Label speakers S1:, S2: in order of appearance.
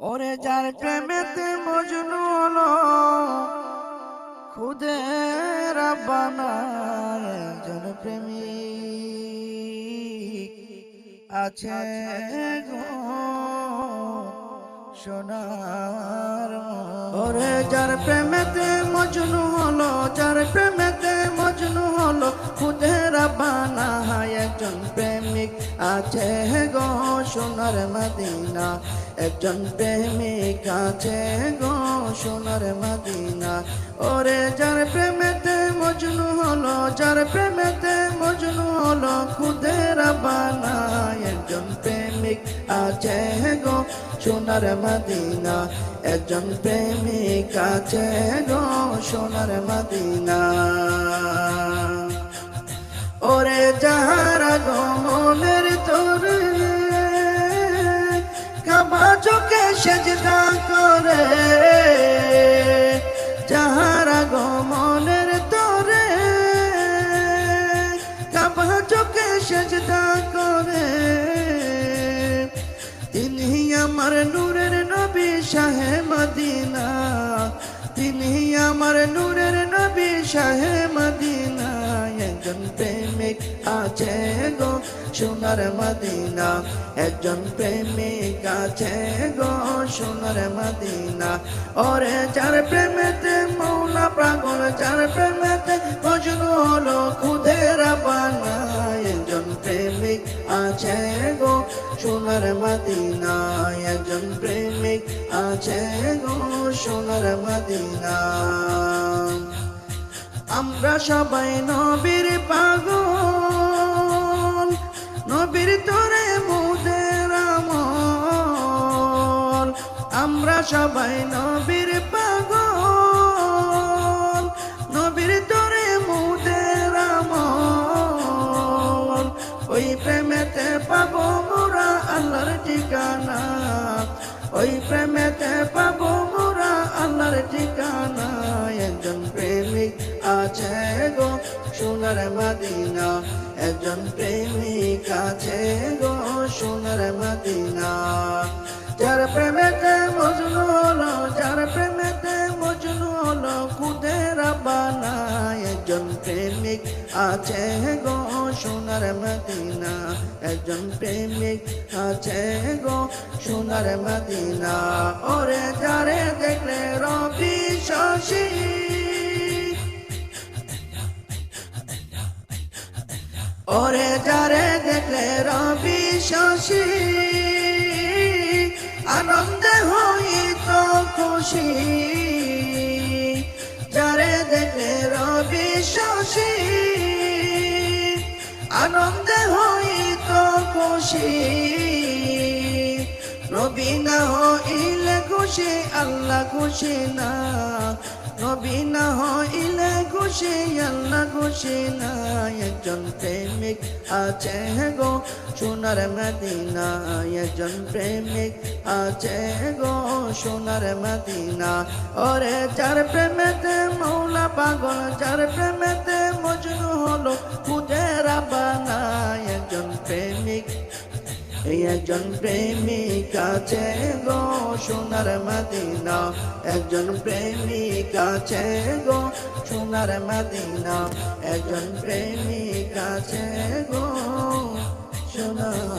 S1: ওরে যার প্রেমেতে মজনু হলো খুদে রাব্বানা একজন প্রেমিক আছে গো সোনার ওরে যার প্রেমেতে মজনু হলো যার প্রেমেতে মজনু হলো খুদে রাব্বানা একজন প্রেমিক। আছে গো সোনার মদিনা, একজন প্রেমিক আছে গো সোনার মদিনা। ওরে যার প্রেমেতে মজনু হলো, যার প্রেমেতে মজনু হলো খুদে রাব্বানা একজন প্রেমিক আছে গো সোনার মদিনা। একজন প্রেমিক আছে গো সোনার মদিনা। ওরে যাহারা গমনের তোরে কাবা চোখে সেজদা করে। যাহারা গমনের তোরে কাবা চোখে সেজদা করে। তিনি আমার নূরের নবী শাহে মদিনা। তিনি আমার নূরের নবী শাহে মদিনা। আছে গো, সোনার মদিনা, একজন প্রেমিক আছে গো, সোনার মদিনা। ওরে যার প্রেমেতে মৌলা প্রাগল যার প্রেমেতে মজনু হলো খুদের একজন প্রেমিক আছে গো, সোনার মদিনা। একজন প্রেমিক আছে গো, সোনার মদিনা। আমরা সবাই নবীর পাগল। সবাই নবীর পাগল, নবীর তোরে মুদের আমল। ওই প্রেমেতে পাবো মোরা আল্লাহর ঠিকানা, ওই প্রেমেতে পাবো মোরা আল্লাহর ঠিকানা। একজন প্রেমিক আছে গো সোনার মদিনা, একজন প্রেমিক আছে গো সোনার মদিনা। যার প্রেমেতে প্রেমিক আছে গো সোনার মদিনা, একজন প্রেমিক আছে গো সোনার মদিনা। ওরে যারে দেখলে রবি শশী। ওরে যারে দেখলে রবি শশী। আনন্দে হই তো খুশি। আনন্দে হইত খুশি। রবি না হইলে খুশি আল্লাহ খুশি না। নবী না হইলে খুশি, আল্লাহ খুশি না, একজন প্রেমিক আছে গো, সোনার মদিনা একজন প্রেমিক আছে গো, সোনার মদিনা। ওরে যার প্রেমেতে মৌলা পাগল, যার প্রেমেতে মজনু হলো খুদের বানা একজন প্রেমিক এই একজন প্রেমিক আছে গো সোনার মদিনা। একজন প্রেমিক আছে গো সোনার মদিনা। একজন প্রেমিক আছে গো সোনার